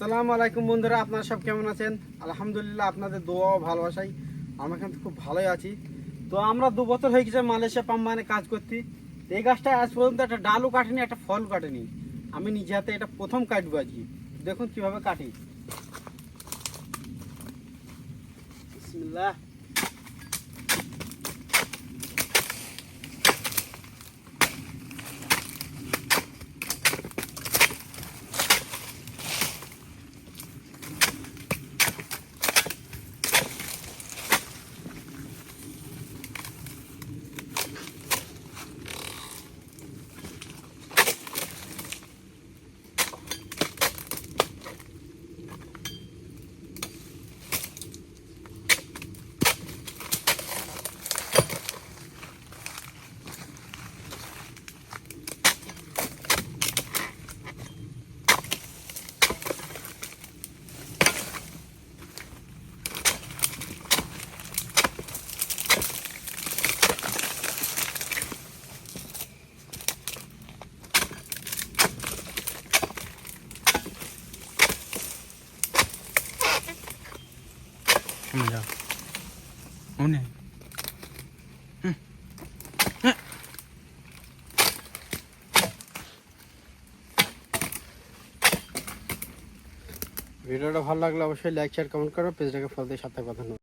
আসসালামু আলাইকুম বন্ধুরা, আপনারা সব কেমন আছেন? আলহামদুলিল্লাহ আপনাদের দোয়া ভালোবাসাই আমরা কিন্তু খুব ভালোই আছি। তো আমরা দু বছর হয়ে গেছে মালয়েশিয়া পাম্বানে কাজ করতে এই গাছটা আজ পর্যন্ত একটা ডালও কাটেনি, একটা ফল কাটেনি। আমি নিজে হাতে এটা প্রথম কাটবো আজকে। দেখুন কীভাবে কাটি। বিসমিল্লাহ। Mira. no. ভিডিওটা ভালো লাগলে অবশ্যই লাইক শেয়ার কমেন্ট করো পেজটাকে ফলো দিয়ে সাথে কথা